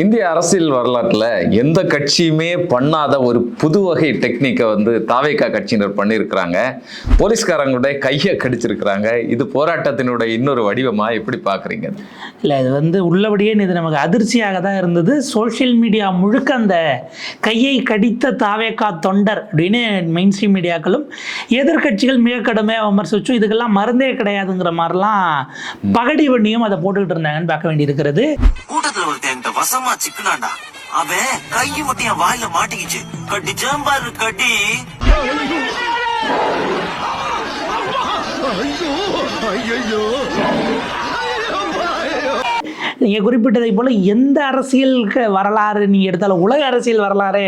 இந்திய அரசியல் வரலாற்றில் எந்த கட்சியுமே பண்ணாத ஒரு புது வகை டெக்னிக்கை வந்து தாவேக்கா கட்சியினர் பண்ணியிருக்கிறாங்க. போலீஸ்காரங்களுடைய கையை கடிச்சிருக்கிறாங்க. இது போராட்டத்தினுடைய இன்னொரு வடிவமா எப்படி பார்க்குறீங்க? இல்லை இது வந்து உள்ளபடியே இது நமக்கு அதிர்ச்சியாக தான் இருந்தது. சோஷியல் மீடியா முழுக்க அந்த கையை கடித்த தாவேக்கா தொண்டர் அப்படின்னு மெயின் ஸ்ட்ரீம் மீடியாக்களும் எதிர்க்கட்சிகள் மிக கடுமையாக விமர்சிச்சும் இதுக்கெல்லாம் மருந்தே கிடையாதுங்கிற மாதிரிலாம் பகடி பண்ணியும் அதை போட்டுக்கிட்டு இருந்தாங்கன்னு பார்க்க வேண்டியிருக்கிறது. ஒருத்தன் என்கிட்ட வசமா சிக்குனாண்டா. அவன் கையை மட்டும் என் வாயில மாட்டிக்கிச்சு. கட்டி பாரு கட்டி. நீங்கள் குறிப்பிட்டதை போல் எந்த அரசியல் வரலாறு நீங்கள் எடுத்தாலும் உலக அரசியல் வரலாறு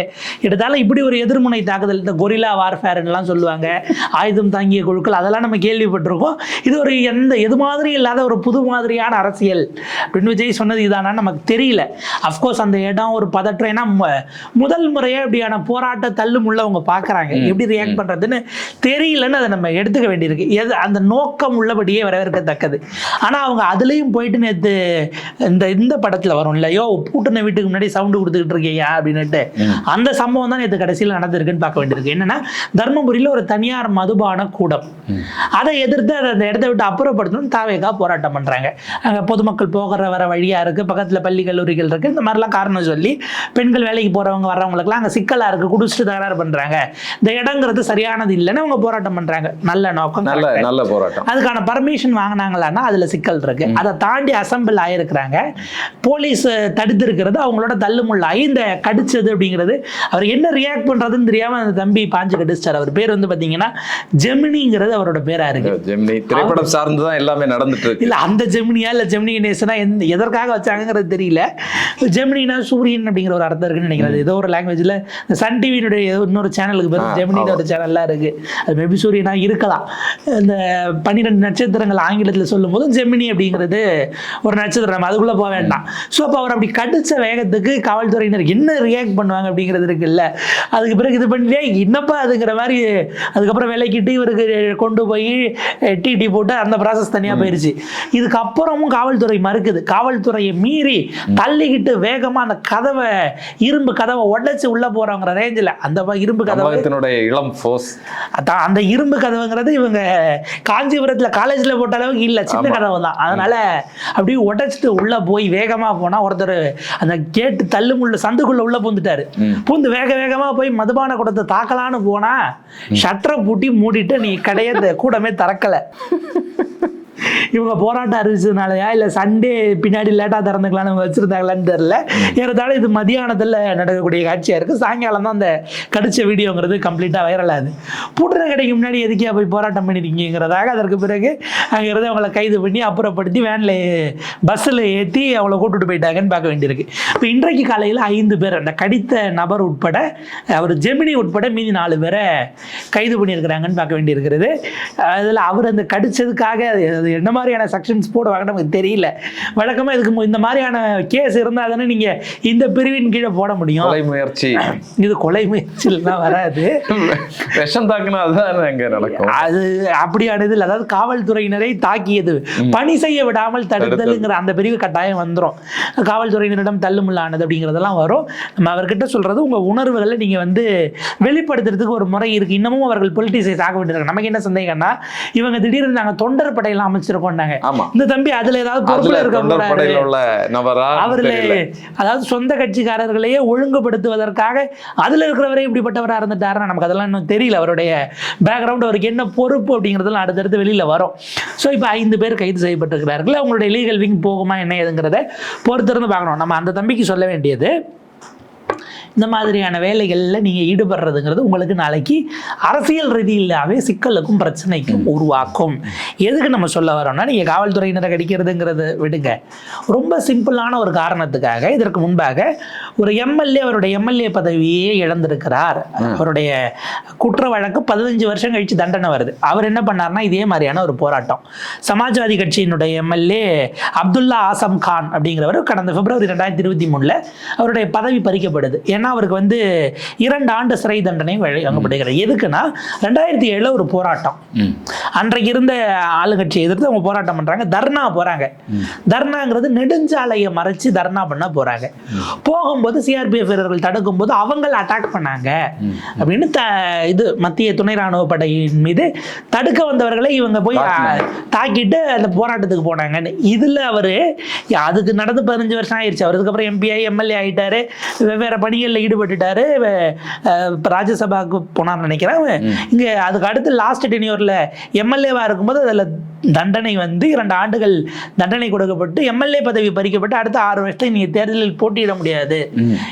எடுத்தாலும் இப்படி ஒரு எதிர்முனை தாக்குதல் இந்த கொரில்லா வார்ஃபேர்லாம் சொல்லுவாங்க. ஆயுதம் தாங்கிய குழுக்கள் அதெல்லாம் நம்ம கேள்விப்பட்டிருக்கோம். இது ஒரு எந்த எது மாதிரி இல்லாத ஒரு புது மாதிரியான அரசியல். அப்படின்னு விஜய் சொன்னது இதானா நமக்கு தெரியல. அஃப்கோர்ஸ் அந்த இடம் ஒரு பதற்றம். ஏன்னா முதல் முறையாக இப்படியான போராட்ட தள்ளுமுள்ள அவங்க பார்க்குறாங்க எப்படி ரியாக்ட் பண்ணுறதுன்னு தெரியலன்னு அதை நம்ம எடுத்துக்க வேண்டியிருக்கு. எது அந்த நோக்கம் உள்ளபடியே வரவேற்கத்தக்கது. ஆனால் அவங்க அதுலேயும் போயிட்டு நேற்று இந்த இந்த படத்தில் வரும். இல்லையோ பூட்டின வீட்டுக்கு முன்னாடி சவுண்டு கொடுத்துக்கிட்டு இருக்கீங்க அப்படின்னுட்டு. அந்த சம்பவம் தான் நேற்று கடைசியில் நடந்திருக்குன்னு பார்க்க வேண்டியிருக்கு. என்னன்னா தர்மபுரியில் ஒரு தனியார் மதுபான கூடம். அதை எதிர்த்து அதை அந்த இடத்த விட்டு அப்புறப்படுத்தணும். தாவேகா போராட்டம் பண்ணுறாங்க அங்கே பொதுமக்கள் போகிற வர வழியாக இருக்குது பக்கத்தில் பள்ளி கல்லூரிகள் இருக்குது இந்த மாதிரிலாம் காரணம் சொல்லி பெண்கள் வேலைக்கு போகிறவங்க வர்றவங்களுக்குலாம் அங்கே சிக்கலாக இருக்குது குடிச்சிட்டு தகராறு பண்ணுறாங்க இந்த இடங்கிறது சரியானது இல்லைன்னு அவங்க போராட்டம் பண்ணுறாங்க நல்ல நோக்கம் நல்ல. நல்ல போராட்டம். அதுக்கான பர்மிஷன் வாங்கினாங்களான்னா அதில் சிக்கல் இருக்கு. அதை தாண்டி அசம்பிள் ஆயிருக்கிறாங்க. போலீஸ் தடுத்திருக்கிறது அவங்களோட தள்ளுமுள்ள இந்த கடிச்சது அப்படிங்கிறது அவர் என்ன ரியாக்ட் பண்றதுன்னு தெரியாம அந்த தம்பி பாஞ்சு கடிச்சிட்டார். அவர் பேர் வந்து பாத்தீங்கன்னா ஜெமினிங்கிறது அவரோட பேரா இருக்கு. ஜெமினி திரைப்படம் சார்ந்து தான் எல்லாமே நடந்துட்டு இல்ல அந்த ஜெமினியா இல்ல ஜெமினி கணேசனா எந்த எதற்காக வச்சாங்கங்கிறது தெரியல. ஜெமினினா சூரியன் அப்படிங்கிற ஒரு அர்த்தம் இருக்குன்னு நினைக்கிறேன். அது ஏதோ ஒரு லாங்குவேஜ்ல சன் டிவியினுடைய இன்னொரு சேனலுக்கு பேர் ஜெமினின்னு ஒரு சேனல்லாம் இருக்கு. அது மேபி சூரியனா இருக்கலாம். இந்த பன்னிரெண்டு நட்சத்திரங்கள் ஆங்கிலத்தில் சொல்லும்போது ஜெமினி அப்படிங்கிறது ஒரு நட்சத்திரம். அதுக்குள்ள போக வேண்டாம். ஸோ அப்போ அவர் அப்படி கடிச்ச வேகத்துக்கு காவல்துறையினர் என்ன ரியாக்ட் பண்ணுவாங்க அப்படிங்கிறது இருக்குல்ல? அதுக்கு பிறகு இது பண்ணிட்டே என்னப்பா அதுங்கிற மாதிரி அதுக்கப்புறம் விலைக்கிட்டு இவருக்கு கொண்டு போய் டிடி போட்டு அந்த ப்ராசஸ் தனியாக போயிருச்சு. இதுக்கப்புறமும் காவல்துறை மறுக்குது. காவல்துறையை மீறி தள்ளிக்கிட்டு வேகமாக அந்த கதவை இரும்பு கதவை உடைச்சு உள்ளே போகிறவங்கிற ரேஞ்சில் அந்த இரும்பு கதவை தமிழகத்தினுடைய இளம் ஃபோர்ஸ் அதான் அந்த இரும்பு கதவுங்கிறது இவங்க காஞ்சிபுரத்துல காலேஜ்ல போட்ட அளவுக்கு இல்ல. சின்ன. கதவு தான். அதனால அப்படியே உடைச்சிட்டு உள்ள போய் வேகமா போனா ஒருத்தர் அந்த கேட்டு தள்ளுமுள்ள சந்துக்குள்ள உள்ள பூந்துட்டாரு. பூந்து வேக வேகமா போய் மதுபான கூடத்தை தாக்கலான்னு போனா ஷட்டரை பூட்டி மூடிட்டு நீ கடையை கூடமே திறக்கல. இவங்க போராட்டம் அறிவிச்சதுனாலயா? இல்லை சண்டே பின்னாடி லேட்டாக திறந்துக்கலாம்னு வச்சுருந்தாங்களான்னு தெரில ஏறத்தாழ இது மதியானத்தில் நடக்கக்கூடிய காட்சியாக இருக்குது சாயங்காலம் தான் அந்த கடிச்ச வீடியோங்கிறது கம்ப்ளீட்டாக வைரல் ஆகுது. பூட்டுற கடைக்கு முன்னாடி எதுக்கே போய் போராட்டம் பண்ணியிருக்கீங்கிறதாக அதற்கு பிறகு அங்கேருந்து அவங்கள கைது பண்ணி அப்புறப்படுத்தி வேனில் பஸ்ஸில் ஏற்றி அவங்கள கூட்டுட்டு போயிட்டாங்கன்னு பார்க்க வேண்டியிருக்கு. இப்போ இன்றைக்கு காலையில் ஐந்து பேர் அந்த கடித்த நபர் உட்பட அவர் ஜெமினி உட்பட மீதி நாலு பேரை கைது பண்ணியிருக்கிறாங்கன்னு பார்க்க வேண்டியிருக்கிறது. அதில் அவர் அந்த கடிச்சதுக்காக அது என்ன மாதிரியான செக்ஷன்ஸ் போடுவாங்கன்னு நமக்கு தெரியல. வழக்கமாக இதுக்கு இந்த மாதிரியான கேஸ் இருந்தால் தானே நீங்கள் இந்த பிரிவின் கீழே போட முடியும். கொலை முயற்சி. இது கொலை முயற்சிலாம் வராது. விஷம் தாக்குனா அதுதான் அங்க நடக்கும். அது அப்படியானது இல்லை. அதாவது காவல்துறையினரை தாக்கியது. பணி செய்ய விடாமல் தடுத்தலுங்கிற அந்த பிரிவு கட்டாயம் வந்துடும் காவல்துறையினரிடம் தள்ளுமுள்ளானது அப்படிங்கிறதெல்லாம் வரும். நம்ம அவர்கிட்ட சொல்றது உங்க உணர்வுகளை நீங்க வந்து வெளிப்படுத்துறதுக்கு ஒரு முறை இருக்கு. இன்னமும் அவர்கள் பொலிட்டிசைஸ் ஆக வேண்டியிருக்காங்க நமக்கு என்ன சந்தேகம்னா இவங்க திடீர்னு நாங்க தொண்டர் படையெல்லாம் அமைச்சிருக்கோம்னாங்க ஆமா. இந்த தம்பி அதுல ஏதாவது பொறுப்புல இருக்க அவர்ல அதாவது சொந்த கட்சிக்காரர்களையே ஒழுங்குபடுத்துவதற்காக அதுல இருக்கிறவரே இப்படிப்பட்டவரா இருந்துட்டாருன்னா நமக்கு அதெல்லாம் இன்னும் தெரியல. அவருடைய பேக்ரவுண்ட் அவருக்கு என்ன பொறுப்பு அப்படிங்கிறதெல்லாம் அடுத்தடுத்து வெளியில வரும். ஸோ இப்போ ஐந்து பேர் கைது செய்யப்பட்டிருக்கிறார்கள். அவங்களுடைய லீகல் விங் போகுமா என்ன ஏதுங்கிறத பொறுத்திருந்து பார்க்கணும். நம்ம அந்த தம்பிக்கு சொல்ல வேண்டியது இந்த மாதிரியான வேலைகளில் நீங்கள் ஈடுபடுறதுங்கிறது உங்களுக்கு நாளைக்கு அரசியல் ரீதியிலாவே சிக்கலுக்கும் பிரச்சனைக்கும் உருவாக்கும். எதுக்கு நம்ம சொல்ல வரோம்னா நீங்கள் காவல்துறையினரை கடிக்கிறதுங்கிறத விடுங்க. ரொம்ப சிம்பிளான ஒரு காரணத்துக்காக இதற்கு முன்பாக ஒரு எம்எல்ஏ அவருடைய எம்எல்ஏ பதவியே இழந்திருக்கிறார். அவருடைய குற்ற வழக்கு பதினஞ்சு வருஷம் கழிச்சு தண்டனை வருது. அவர் என்ன பண்ணார்னா இதே மாதிரியான ஒரு போராட்டம். சமாஜ்வாதி கட்சியினுடைய எம்எல்ஏ அப்துல்லா ஆசம் கான் அப்படிங்கிறவர் கடந்த பிப்ரவரி ரெண்டாயிரத்தி இருபத்தி மூணில் அவருடைய பதவி பறிக்கப்படுது. ஏன்னா ஏன்னா அவருக்கு வந்து இரண்டு ஆண்டு சிறை தண்டனை வழங்கப்படுகிறது. எதுக்குன்னா ரெண்டாயிரத்தி ஏழுல ஒரு போராட்டம். அன்றைக்கு இருந்த ஆளுங்கட்சியை எதிர்த்து அவங்க போராட்டம் பண்றாங்க. தர்ணா போறாங்க. தர்ணாங்கிறது நெடுஞ்சாலையை மறைச்சு தர்ணா பண்ண போறாங்க. போகும்போது சிஆர்பிஎஃப் வீரர்கள் தடுக்கும் போது அவங்கள அட்டாக் பண்ணாங்க. அப்படின்னு த இது மத்திய துணை ராணுவ படையின் மீது தடுக்க வந்தவர்களை இவங்க போய் தாக்கிட்டு அந்த போராட்டத்துக்கு போனாங்கன்னு. இதுல அவரு அதுக்கு நடந்து பதினஞ்சு வருஷம் ஆயிடுச்சு. அவர் அதுக்கப்புறம் எம்பிஐ எம்எல்ஏ ஆயிட்டாரு. வெவ்வேறு பணிகளில் ஈடுபட்டுட்டாரு. ராஜ்யசபாவுக்கு போனார்னு நினைக்கிறேன். இங்க அதுக்கு அடுத்து லாஸ்ட் டென்யூரில் எம்எல்ஏவா இருக்கும்போது அதுல தண்டனை வந்து இரண்டு ஆண்டுகள் தண்டனை கொடுக்கப்பட்டு எம்எல்ஏ பதவி பறிக்கப்பட்டு அடுத்த ஆறு வருஷத்துக்கு நீங்க தேர்தலில் போட்டியிட முடியாது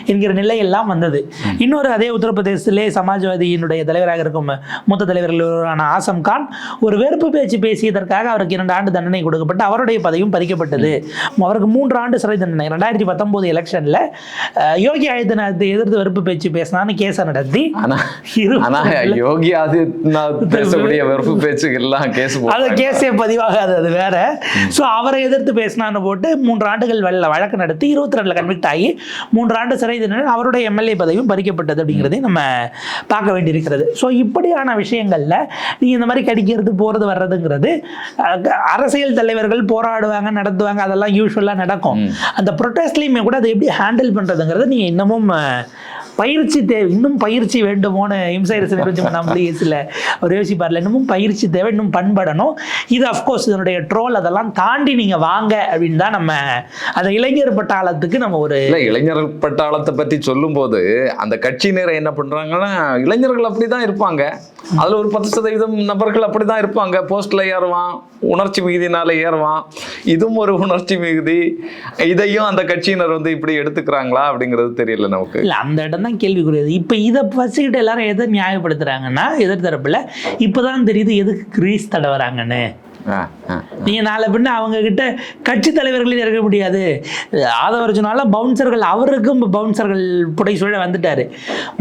என்கிற நிலை எல்லாம் வந்தது இன்னொரு அதே உத்தரப்பிரதேசத்திலே சமாஜ்வாதியினுடைய தலைவராக இருக்கும் மூத்த தலைவர்கள் ஒருவரான ஆசம் கான் ஒரு வெறுப்பு பேச்சு பேசியதற்காக அவருக்கு இரண்டு ஆண்டு தண்டனை கொடுக்கப்பட்டு அவருடைய பதவியும் பறிக்கப்பட்டது. அவருக்கு மூன்று ஆண்டு சிறை தண்டனை. ரெண்டாயிரத்தி பத்தொன்பது எலெக்ஷன்ல யோகி ஆதித்யநாத்தை எதிர்த்து வெறுப்பு பேச்சு பேசினான்னு கேஸை நடத்தி யோகி ஆதித்யநாத் பேசக்கூடிய வெறுப்பு பேச்சுக்கெல்லாம் கேஸ் அது கேஸே பதிவாகாது அது வேற. ஸோ அவரை எதிர்த்து பேசினான்னு போட்டு மூன்று ஆண்டுகள் வெள்ள வழக்கு நடத்தி இருபத்தி ரெண்டுல கன்விக்ட் ஆகி மூன்று ஆண்டு சிறை தண்டனை அவருடைய எம்எல்ஏ பதவியும் பறிக்கப்பட்டது அப்படிங்கிறதையும் நம்ம பார்க்க வேண்டியிருக்கிறது. ஸோ இப்படியான விஷயங்கள்ல நீங்க இந்த மாதிரி கடிக்கிறது போறது வர்றதுங்கிறது அரசியல் தலைவர்கள் போராடுவாங்க நடத்துவாங்க அதெல்லாம் யூஸ்வலாக நடக்கும். அந்த ப்ரொட்டஸ்ட்லையுமே கூட அதை எப்படி ஹேண்டில் பண்றதுங்கிறது நீங்க இன்னமும் பயிற்சி தேவை. இன்னும் பயிற்சி வேண்டுமோன்னு இம்சைரசு கொஞ்சம் நம்மளே சில ஒரு யோசிப்பார்ல இன்னமும் பயிற்சி தேவை இன்னும் பண்படணும். இது அஃப்கோர்ஸ் இதனுடைய ட்ரோல் அதெல்லாம் தாண்டி நீங்க வாங்க அப்படின்னு தான் நம்ம அந்த இளைஞர் பட்டாளத்துக்கு நம்ம ஒரு இளைஞர் பட்டாளத்தை பத்தி சொல்லும்போது அந்த கட்சியினர் என்ன பண்றாங்கன்னா இளைஞர்கள் அப்படிதான் இருப்பாங்க. அதில் ஒரு பத்து சதவீதம் நபர்கள் அப்படிதான் இருப்பாங்க. போஸ்ட்டில் ஏறுவான் உணர்ச்சி மிகுதினால் ஏறுவான். இதுவும் ஒரு உணர்ச்சி மிகுதி இதையும் அந்த கட்சியினர் வந்து இப்படி எடுத்துக்கிறாங்களா அப்படிங்கிறது தெரியல நமக்கு. இல்லை அந்த இடம் தான் கேள்விக்குரியது. இப்போ இதை வச்சுக்கிட்டு எல்லாரும் எதை நியாயப்படுத்துகிறாங்கன்னா எதிர்த்தரப்பில் இப்போ இப்போதான் தெரியுது எதுக்கு கிரீஸ் தடவறாங்கன்னு. ஆ, ஆ. நீங்க நாளை பின்ன அவங்க கிட்ட கட்சி தலைவர்களையும் இருக்க முடியாது. ஆதவர்ஜுனால பவுன்சர்கள் அவருக்கும் பவுன்சர்கள் புடைசூழ வந்துட்டாரு.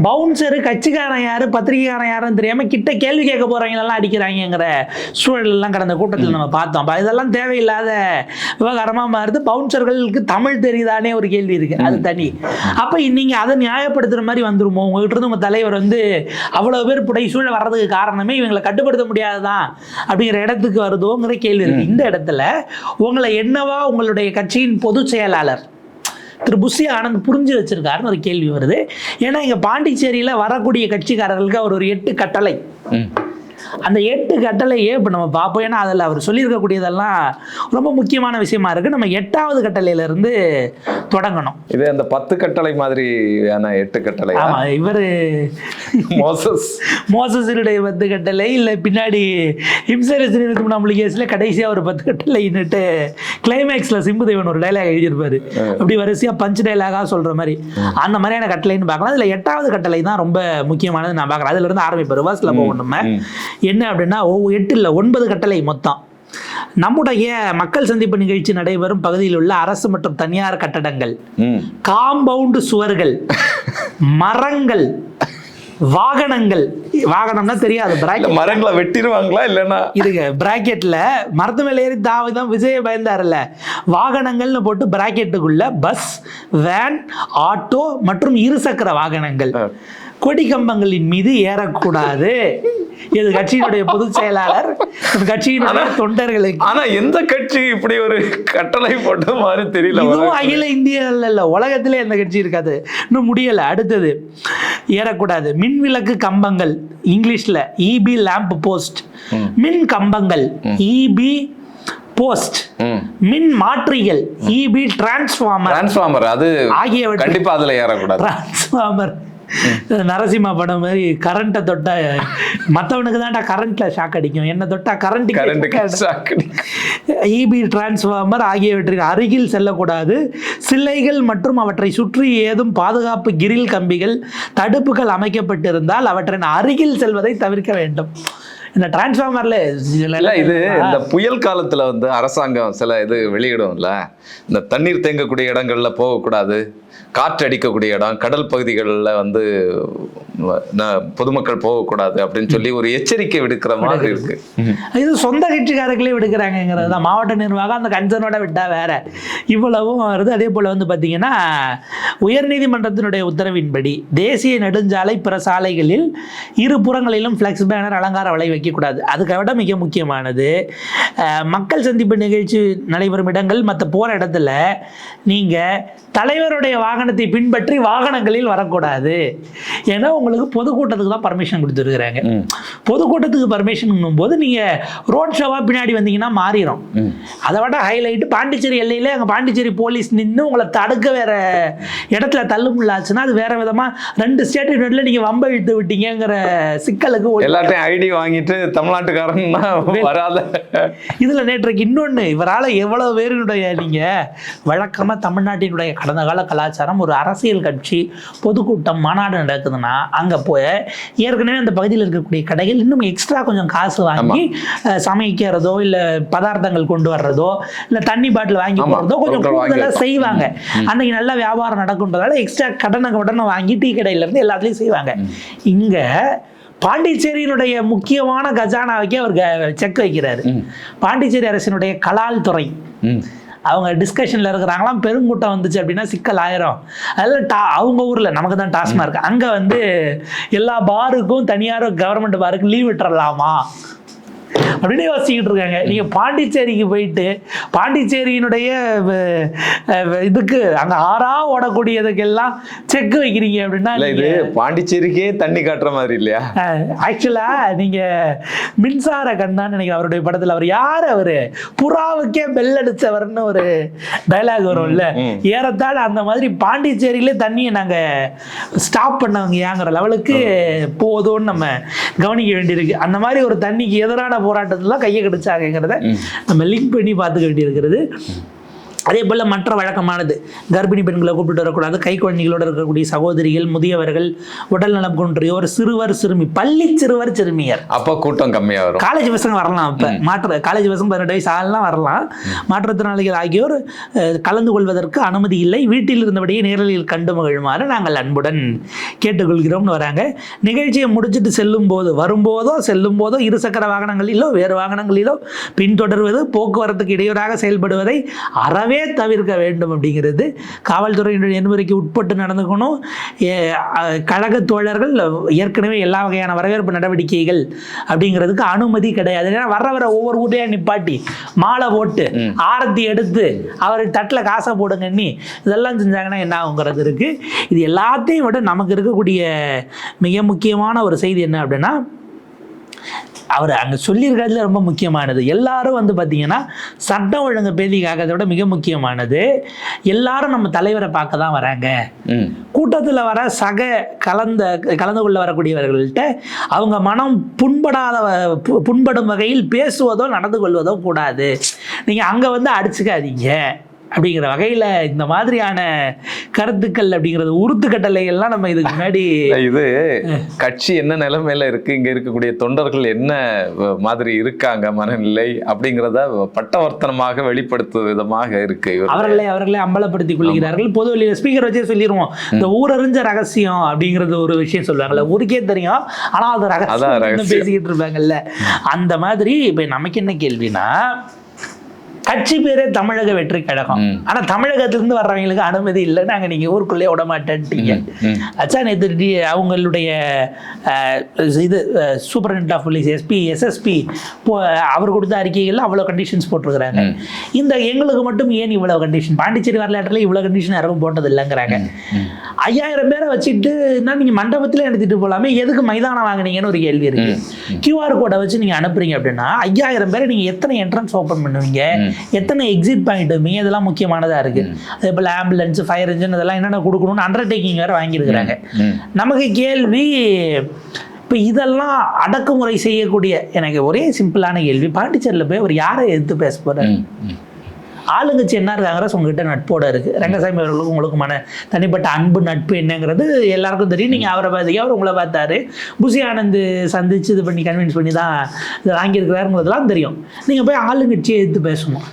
பவுன்சரு கட்சிக்காரன் யாரு பத்திரிகைக்காரன் யாருன்னு தெரியாம கிட்ட கேள்வி கேட்க போறவங்க அடிக்கிறாங்கங்கிற சூழல் எல்லாம் கடந்த கூட்டத்தில் நம்ம பார்த்தோம். அப்ப இதெல்லாம் தேவையில்லாத விவகாரமா மாறுது. பவுன்சர்களுக்கு தமிழ் தெரியுதானே ஒரு கேள்வி இருக்கு. அது தனி. அப்ப நீங்க அதை நியாயப்படுத்துற மாதிரி வந்துருமோ? உங்ககிட்ட இருந்து உங்க தலைவர் வந்து அவ்வளவு பேர் புடைசூழ வர்றதுக்கு காரணமே இவங்களை கட்டுப்படுத்த முடியாதுதான் அப்படிங்கிற இடத்துக்கு வருதோங்கிற கேள்வி இருக்கு. இந்த இடத்துல உங்களை என்னவா உங்களுடைய கட்சியின் பொதுச் செயலாளர் திரு. புஷி ஆனந்த் புரிஞ்சு வச்சிருக்காருன்னு ஒரு கேள்வி வருது. ஏன்னா இங்க பாண்டிச்சேரியில வரக்கூடிய கட்சிக்காரர்களுக்கு அவர் ஒரு எட்டு கட்டளை. அந்த எட்டு கட்டளையே இப்போ நம்ம பார்ப்போம். ஏன்னா அதில் அவர் சொல்லியிருக்கக்கூடியதெல்லாம் ரொம்ப முக்கியமான விஷயமா இருக்கு. நம்ம எட்டாவது கட்டளையில இருந்து தொடங்கணும். இது அந்த பத்து கட்டளை மாதிரியான எட்டு கட்டளை ஆமா இவர் மோசஸ் மோசஸினுடைய பத்து கட்டளை இல்லை பின்னாடி ஹிம்சரசன் இருபத்தி மூணாம் கேஸில் கடைசியாக ஒரு பத்து கட்டளைன்னுட்டு கிளைமேக்ஸில் சிம்புதேவன் ஒரு டைலாக் எழுதியிருப்பாரு. அப்படி வரிசையாக பஞ்ச் டைலாகாக சொல்கிற மாதிரி. அந்த மாதிரியான கட்டளைன்னு பார்க்கலாம். அதில் எட்டாவது கட்டளை தான் ரொம்ப முக்கியமானது நான் பார்க்குறேன். அதுலேருந்து ஆரம்பிப்பேன் ரிவர்ஸில் நம்ம. என்ன அப்படின்னா எட்டு இல்லை ஒன்பது கட்டளை மொத்தம். நம்முடைய மக்கள் சந்திப்பு நிகழ்ச்சி நடைபெறும் பகுதியில் உள்ள அரசு மற்றும் தனியார் கட்டடங்கள். காம்பவுண்டு சுவர்கள் மரங்கள் வாகனங்கள். வாகனம்னா தெரியாது பிராக்கெட் மரங்களை வெட்டிடுவாங்களா இல்லைன்னா? இருங்க பிராக்கெட்ல மரத்து மேல ஏறி தாவி தான் விஜய பயந்தாருல்ல. வாகனங்கள்னு போட்டு பிராக்கெட்டுக்குள்ள பஸ் வேன் ஆட்டோ மற்றும் இருசக்கர வாகனங்கள். கொடி கம்பங்களின் மீது ஏறக்கூடாது. இது கட்சியினுடைய பொதுச் செயலாளர் கட்சியினுடைய தொண்டர்களுக்கு. ஆனா எந்த கட்சி இப்படி ஒரு கட்டளை போட்ட மாதிரி தெரியல இதுவும் அகில இந்திய இல்ல உலகத்திலே எந்த கட்சி இருக்காது. இன்னும் முடியல அடுத்தது. ஏறக்கூடாது. மின் விளக்கு கம்பங்கள் இங்கிலீஷ்ல இபி லேம்ப் போஸ்ட் மின் கம்பங்கள் இபி போஸ்ட் ம். மின் மாற்றிகள் இபி டிரான்ஸ்ஃபார்மர் டிரான்ஸ்ஃபார்மர் அது ஆகியவற்றை கண்டிப்பா அதுல ஏறக்கூடாது. டிரான்ஸ்ஃபார்மர் நரசிம்மா படம் மாதிரி கரண்ட்டை தொட்டா மற்றவனுக்கு தான்டா கரண்ட்ல ஷாக் அடிக்கும். என்ன தொட்டா கரண்ட் இபி டிரான்ஸ்ஃபார்மர் ஆகியவற்றின் அருகில் செல்லக்கூடாது. சிலைகள் மற்றும் அவற்றை சுற்றி ஏதும் பாதுகாப்பு கிரில் கம்பிகள் தடுப்புகள் அமைக்கப்பட்டிருந்தால் அவற்றின் அருகில் செல்வதை தவிர்க்க வேண்டும். இந்த டிரான்ஸ்ஃபார்மர்ல இல்ல இது இந்த புயல் காலத்துல வந்து அரசாங்கம் சில இது வெளியிடும்ல. இந்த தண்ணீர் தேங்கக்கூடிய இடங்கள்ல போகக்கூடாது. காற்று அடிக்கக்கூடிய இடம் கடல் பகுதிகளில் வந்து பொதுமக்கள் போகக்கூடாது அப்படின்னு சொல்லி ஒரு எச்சரிக்கை விடுக்கிற மாதிரி இருக்கு. இது சொந்த கட்சிக்காரர்களே விடுக்கிறாங்கங்கிறது தான். மாவட்ட நிர்வாகம் அந்த கஞ்சனோட விட்டா வேற. இவ்வளவும் வருது. அதே போல் வந்து பார்த்தீங்கன்னா உயர்நீதிமன்றத்தினுடைய உத்தரவின்படி தேசிய நெடுஞ்சாலை பிற சாலைகளில் இரு புறங்களிலும் ஃப்ளெக்ஸ் பேனர் அலங்கார வலை வைக்கக்கூடாது அதுக்கு விட மிக முக்கியமானது மக்கள் சந்திப்பு நிகழ்ச்சி நடைபெறும் இடங்கள் மற்ற போகிற இடத்துல நீங்கள் தலைவருடைய வாகனத்தை பின்பற்றி வாகனங்களில் வரக்கூடாது ஏன்னா உங்களுக்கு பொதுக்கூட்டத்துக்கு தான் பர்மிஷன் கொடுத்துருக்குறாங்க. பொதுக்கூட்டத்துக்கு பர்மிஷன் போது நீங்கள் ரோட் ஷோவாக பின்னாடி வந்தீங்கன்னா மாறிடும். அதை விட ஹைலைட் பாண்டிச்சேரி எல்லையில் அங்கே பாண்டிச்சேரி போலீஸ் நின்று உங்களை தடுக்க வேற இடத்துல தள்ளுமுள்ளாச்சுன்னா அது வேற விதமாக ரெண்டு ஸ்டேட் யூனிட்ல நீங்கள் வம்ப இழுத்து விட்டீங்கங்கிற சிக்கலுக்கு எல்லாத்தையும் ஐடி வாங்கிட்டு தமிழ்நாட்டுக்காரன்னா வராத. இதுல நேற்றைக்கு இன்னொன்று இவரால் எவ்வளவு பேருடைய நீங்க வழக்கமா தமிழ்நாட்டினுடைய கடந்த கால கலாச்சாரம் ஒரு அரசியல் கட்சி பொதுக்கூட்டம் மாநாடு நடக்குதுன்னா அங்க போய் ஏற்கனவே அந்த பகுதியில் இருக்கக்கூடிய கடைகள் இன்னும் எக்ஸ்ட்ரா கொஞ்சம் காசு வாங்கி சமைக்கிறதோ இல்ல பதார்த்தங்கள் கொண்டு வர்றதோ இல்ல தண்ணி பாட்டில் வாங்கி ஆமா, போடுறதோ கொஞ்சம் பொருட்கள் வாங்கி கூடுதலா வைப்போம். செய்வாங்க. அன்னைக்கு நல்லா வியாபாரம் நடக்குன்றதால எக்ஸ்ட்ரா கடனை உடனே வாங்கி டீ கடையில இருந்து எல்லாத்துலயும் செய்வாங்க. இங்க பாண்டிச்சேரியினுடைய முக்கியமான கஜானாவுக்கே அவர் செக் வைக்கிறாரு. பாண்டிச்சேரி அரசினுடைய கலால் துறை. அவங்க டிஸ்கஷனில் இருக்கிறாங்களாம் பெருங்கூட்டம் வந்துச்சு அப்படின்னா சிக்கல் ஆயிரும். அதில் டா அவங்க ஊரில் நமக்கு தான் டாஸ்மார்க். அங்கே வந்து எல்லா பாருக்கும் தனியார் கவர்மெண்ட் பாருக்கு லீவ் விட்டுறலாமா? அப்படின்னு யோசிச்சுக்கிட்டு இருக்காங்க. நீங்க பாண்டிச்சேரிக்கு போயிட்டு பாண்டிச்சேரியினுடைய இதுக்கு அங்க ஆறா ஓடக்கூடியதுக்கெல்லாம் செக் வைக்கிறீங்க அப்படின்னா இது பாண்டிச்சேரிக்கே தண்ணி காட்டுற மாதிரி இல்லையா? ஆக்சுவலா நீங்க மின்சார கண்ணான்னு நினைக்கிறேன் அவருடைய படத்துல. அவர் யார் அவரு? புறாவுக்கே பெல் அடிச்சவர்னு ஒரு டைலாக் வரும்ல. ஏறத்தாழ அந்த மாதிரி பாண்டிச்சேரியிலே தண்ணியை நாங்க ஸ்டாப் பண்ணவங்க ஏங்கிற லெவலுக்கு போதும்னு நம்ம கவனிக்க வேண்டியிருக்கு. அந்த மாதிரி ஒரு தண்ணிக்கு எதிரான போராட்டத்துல கையை கடிச்சாங்கிறத நம்ம லிங்க் பண்ணி பார்த்துக்க வேண்டியிருக்கிறது. அதே போல் மற்ற வழக்கமானது. கர்ப்பிணி பெண்களை கூப்பிட்டு வரக்கூடாது. கை குழந்தைகளோடு இருக்கக்கூடிய சகோதரிகள் முதியவர்கள் உடல்நலம் குன்றியோர் சிறுவர் சிறுமி பள்ளி சிறுவர் சிறுமியர். அப்ப கூட்டம் கம்மியா வரும். காலேஜ் பசங்க வரலாம் இப்போ மாற்று காலேஜ் பசங்க பதினெட்டு வயசு ஆள்லாம் வரலாம். மாற்றுத்திறனாளிகள் ஆகியோர் கலந்து கொள்வதற்கு அனுமதி இல்லை. வீட்டில் இருந்தபடியே நேரலில் கண்டு மகிழுமாறு நாங்கள் அன்புடன் கேட்டுக்கொள்கிறோம்னு வராங்க. நிகழ்ச்சியை முடிச்சுட்டு செல்லும் போது வரும்போதோ செல்லும் போதோ இருசக்கர வாகனங்களிலோ வேறு வாகனங்களிலோ பின்தொடர்வது போக்குவரத்துக்கு இடையூறாக செயல்படுவதை அறவே தவிர்க்க வேண்டும் அப்படிங்கிறது. காவல்துறையினுடைய நெறிமுறைக்கு உட்பட்டு நடந்துக்கணும். கழக தோழர்கள் ஏற்கனவே எல்லா வகையான வரவேற்பு நடவடிக்கைகள் அப்படிங்கிறதுக்கு அனுமதி கிடையாது. ஏன்னா வர வர ஒவ்வொரு ஊரையா நிப்பாட்டி மாலை போட்டு ஆரத்தி எடுத்து அவர் தட்டில் காசை போடுங்கன்னு இதெல்லாம் செஞ்சாங்கன்னா என்ன ஆகுங்கிறது இருக்கு. இது எல்லாத்தையும் விட நமக்கு இருக்கக்கூடிய மிக முக்கியமான ஒரு செய்தி என்ன அப்படின்னா அவர் அங்கே சொல்லியிருக்கிறதுல ரொம்ப முக்கியமானது. எல்லாரும் வந்து பார்த்தீங்கன்னா சட்டம் ஒழுங்கு பேதி காக்கிறத விட மிக முக்கியமானது. எல்லாரும் நம்ம தலைவரை பார்க்க தான் வராங்க. கூட்டத்தில் வர சக கலந்த கலந்து கொள்ள வரக்கூடியவர்கள்ட்ட அவங்க மனம் புண்படாத புண்படும் வகையில் பேசுவதோ நடந்து கொள்வதோ கூடாது. நீங்கள் அங்கே வந்து அடிச்சுக்காதீங்க. அப்படிங்கிற வகையில் இந்த மாதிரியான கருத்துக்கள் அப்படிங்கிறது உருத்து கட்டளைகள்லாம் நம்ம இதுக்கு முன்னாடி இது கட்சி என்ன நிலைமையில இருக்கு? இங்க இருக்கக்கூடிய தொண்டர்கள் என்ன மாதிரி இருக்காங்க மனநிலை அப்படிங்கிறத பட்டவர்த்தனமாக வெளிப்படுத்தும் விதமாக இருக்கு அவர்களை அவர்களே அம்பலப்படுத்திக் கொள்கிறார்கள். பொது வெளியில ஸ்பீக்கர் வச்சே சொல்லிடுவோம் இந்த ஊரறிஞ்ச ரகசியம் அப்படிங்கிறது ஒரு விஷயம் சொல்லுவாங்கல்ல. ஊருக்கே தெரியும். ஆனா அது ரகசியம். பேசிக்கிட்டு இருப்பாங்கல்ல. அந்த மாதிரி இப்ப நமக்கு என்ன கேள்வினா கட்சி பேரே தமிழக வெற்றி கழகம். ஆனா தமிழகத்திலிருந்து வர்றவங்களுக்கு அனுமதி இல்லை நாங்க நீங்க ஊருக்குள்ளே விட மாட்டேன்ட்டீங்க. அச்சா நேற்று அவங்களுடைய இது superintendent of police SP SSP அவர் கொடுத்த அறிக்கைகள்ல அவ்வளோ கண்டிஷன்ஸ் போட்டிருக்கிறாங்க. இந்த எங்களுக்கு மட்டும் ஏன் இவ்வளவு கண்டிஷன் பாண்டிச்சேரி வரலாற்றில் இவ்வளவு கண்டிஷன் யாரும் போட்டது இல்லைங்கிறாங்க ஐயாயிரம் பேரை வச்சுட்டு என்ன நீங்க மண்டபத்தில் எடுத்துட்டு போலாமே எதுக்கு மைதானம் வாங்குனீங்கன்னு ஒரு கேள்வி இருக்கு. கியூஆர் கோடை வச்சு நீங்க அனுப்புறீங்க அப்படின்னா ஐயாயிரம் பேரை நீங்க எத்தனை என்ட்ரன்ஸ் ஓப்பன் பண்ணுவீங்க? எத்தனை எக்ஸிட் பாயிண்ட் வைப்பீங்க இதெல்லாம் முக்கியமானதா இருக்கு அதே போல் ஆம்புலன்ஸ் ஃபயர் இன்ஜின் இதெல்லாம் என்னென்ன கொடுக்கணும்னு அண்டர்டேக்கிங் வேற வாங்கியிருக்கிறாங்க. நமக்கு கேள்வி இப்போ இதெல்லாம் அடக்குமுறை செய்யக்கூடிய எனக்கு ஒரே சிம்பிளான கேள்வி பாண்டிச்சேரியில் போய் அவர் யாரை எதிர்த்து பேச. ம். ஆளுங்கட்சி என்ன காங்கிரஸ் உங்ககிட்ட நட்போட இருக்கு. ரங்கசாமி அவர்களுக்கு உங்களுக்கு மன தனிப்பட்ட அன்பு நட்பு என்னங்கிறது எல்லாருக்கும் தெரியும். நீங்கள் அவரை பார்த்தீங்க அவர் உங்களை பார்த்தாரு. புசி ஆனந்த் சந்திச்சு இது பண்ணி கன்வின்ஸ் பண்ணி தான் இதை வாங்கியிருக்கிறாருங்கிறதுலாம் தெரியும். நீங்கள் போய் ஆளுங்கட்சியை எடுத்து பேசணும்.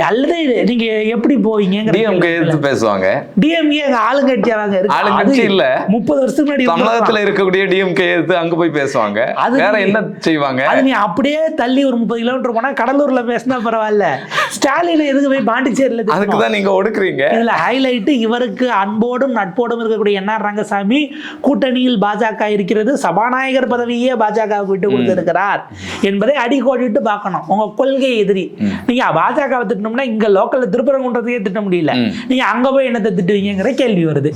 அல்லது நீங்க எப்படி போவீங்க டிஎம்கே எதிர்த்து பேசுவாங்க. டிஎம்ஏ ஆளுங்கட்சியாக இருக்கு. ஆளுங்கட்சி இல்ல. முப்பது வருஷத்துக்கு முன்னாடி தமிழகத்துல இருக்கக்கூடிய டிஎம்கே எதிர்த்து அங்க போய் பேசுவாங்க. அது வேற என்ன செய்வாங்க? அது நீ அப்படியே தள்ளி ஒரு முப்பது கிலோமீட்டர் போனா கடலூர்ல பேசினா பரவாயில்ல. ஸ்டாலின் எதுக்கு போய் பாண்டிச்சேரியில அதுக்கு? தான் நீங்க ஒடுக்குறீங்க. இதுல ஹைலைட் இவருக்கு அன்போடும் நட்போடும் இருக்கக்கூடிய என்ஆர் ரங்கசாமி கூட்டணியில் பாஜக இருக்கிறது. சபாநாயகர் பதவியே பாஜக விட்டு கொடுத்திருக்கிறார். என்பதை அடிக்கோடிட்டு பார்க்கணும். உங்க கொள்கை எதிரி. நீங்க பாஜக திட்டணும்னா இங்க லோக்கல்ல திருப்பரங்குன்றத்தையே திட்ட முடியல. நீங்க அங்க போய் என்னத்தை திட்டுவீங்கிற கேள்வி வருது.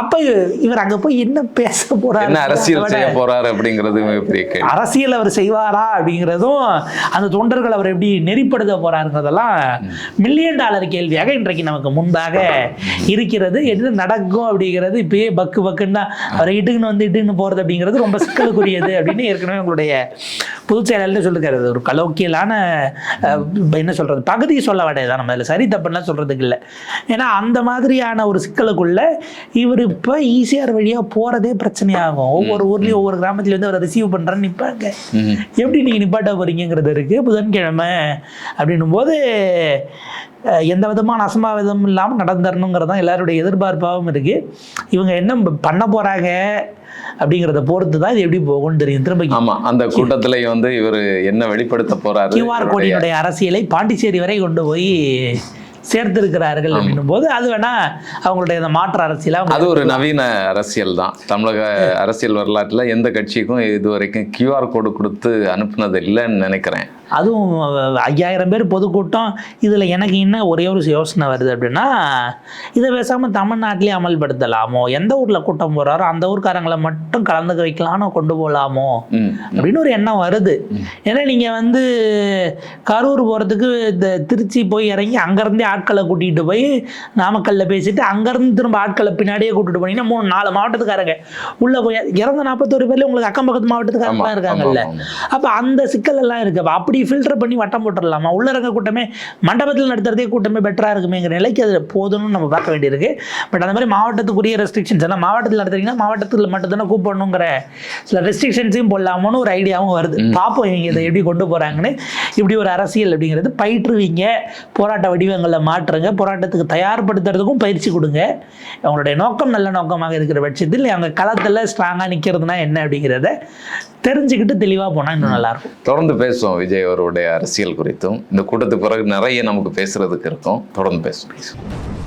அப்ப இவர் அங்க போய் என்ன பேச போறாரு? அரசியல் செய்ய போறாரு அப்படிங்கிறது அரசியல் அவர் செய்வாரா அப்படிங்கிறதும் அந்த தொண்டர்கள் அவர் எப்படி நெறிப்படுத்த போறாருங்கிறதெல்லாம் மில்லியன் டாலர் கேள்வியாக இன்றைக்கு நமக்கு முன்பாக இருக்கிறது. என்ன நடக்கும் அப்படிங்கிறது இப்பயே பக்கு பக்குன்னா அவரை இட்டுக்குன்னு வந்து இட்டுக்குன்னு போறது அப்படிங்கிறது ரொம்ப சிக்கலுக்குரியது அப்படின்னு ஏற்கனவே உங்களுடைய பொதுச் செயலாளர் சொல்லிருக்காரு ஒரு கலோக்கியலான என்ன சொல்றது பகுதி சொல்ல வேண்டியதான் நம்ம அதில். சரி தப்புலாம் சொல்றதுக்கு இல்லை. ஏன்னா அந்த மாதிரியான ஒரு சிக்கலுக்குள்ள இவர் இப்போ ஈசிஆர் வழியா போறதே பிரச்சனையாகும். ஒவ்வொரு ஊர்லயும் ஒவ்வொரு கிராமத்துல இருந்து அவரை ரிசீவ் பண்றேன்னு நிப்பாங்க. ம். எப்படி நீங்க நிப்பாட்ட போறீங்கிறது இருக்கு. புதன்கிழமை அப்படின்னும் போது எந்த விதமான அசம்பாவிதம் இல்லாமல் நடந்துடணுங்கிறது தான் எல்லாருடைய எதிர்பார்ப்பாகவும் இருக்கு. இவங்க என்ன பண்ண போறாங்க அப்படிங்கிறத பொறுத்து தான் இது எப்படி போகும்னு தெரியும். திரும்ப ஆமா அந்த கூட்டத்துல வந்து இவரு என்ன வெளிப்படுத்த போறாரு கியூஆர் கோடினுடைய அரசியலை பாண்டிச்சேரி வரை கொண்டு போய் சேர்த்திருக்கிறார்கள் அப்படின்னும் போது அது வேணா அவங்களுடைய அந்த மாற்று அரசியலா அது ஒரு நவீன அரசியல் தான். தமிழக அரசியல் வரலாற்றுல எந்த கட்சிக்கும் இது வரைக்கும் கியூஆர் கோடு கொடுத்து அனுப்புனது இல்லைன்னு நினைக்கிறேன். அதுவும் ஐயாயிரம் பேர் பொதுக்கூட்டம் இதில் எனக்கு என்ன ஒரே ஒரு யோசனை வருது அப்படின்னா இதை பேசாமல் தமிழ்நாட்டிலே அமல்படுத்தலாமோ? எந்த ஊரில் கூட்டம் போகிறாரோ அந்த ஊர்க்காரங்களை மட்டும் கலந்துக்க வைக்கலாம்னு கொண்டு போகலாமோ. அப்படின்னு ஒரு எண்ணம் வருது. ஏன்னா நீங்கள் வந்து கரூர் போகிறதுக்கு இந்த திருச்சி போய் இறங்கி அங்கேருந்தே ஆட்களை கூட்டிகிட்டு போய் நாமக்கல்ல பேசிட்டு அங்கேருந்து திரும்ப ஆட்களை பின்னாடியே கூட்டிட்டு போனீங்கன்னா மூணு நாலு மாவட்டத்துக்காரங்க. உள்ளே போய் இறந்த நாற்பத்தோரு பேர்ல உங்களுக்கு அக்கம் பக்கத்து மாவட்டத்துக்காரங்க ஆமா, இருக்காங்கல்ல. அப்போ அந்த சிக்கல் எல்லாம் இருக்கு. அப்ப அப்படி ஃபில்டர் பண்ணி வட்டம் போட்டுடலாமா உள்ளரங்க கூட்டமே மண்டபத்தில் நடத்துறதே கூட்டமே பெட்டராக இருக்குமேங்கிற நிலைக்கு அது போதும்னு நம்ம பார்க்க வேண்டியிருக்கு. பட் அந்த மாதிரி மாவட்டத்துக்குரிய ரெஸ்ட்ரிக்ஷன்ஸ் எல்லாம் மாவட்டத்தில் நடத்துறீங்கன்னா மாவட்டத்தில் மட்டும்தானே கூப்பிடணுங்கிற சில ரெஸ்ட்ரிக்ஷன்ஸையும் போடலாமோன்னு ஒரு ஐடியாவும் வருது. பார்ப்போம் இவங்க இதை எப்படி கொண்டு போகிறாங்கன்னு இப்படி ஒரு அரசியல் அப்படிங்கிறது பயிற்றுவீங்க போராட்ட வடிவங்களை மாற்றுங்க போராட்டத்துக்கு தயார்படுத்துறதுக்கும் பயிற்சி கொடுங்க. அவங்களுடைய நோக்கம் நல்ல நோக்கமாக இருக்கிற பட்சத்தில் அவங்க களத்தில் ஸ்ட்ராங்காக நிற்கிறதுனா என்ன அப்படிங்கிறத தெரிஞ்சுக்கிட்டு தெளிவாக போனால் இன்னும் நல்லாயிருக்கும். தொடர்ந்து பேசுவோம் விஜய் அவருடைய அரசியல் குறித்தும் இந்த கூட்டத்துக்கு பிறகு நிறைய நமக்கு பேசுறதுக்கு இருக்கும். தொடர்ந்து பேசுவோம்.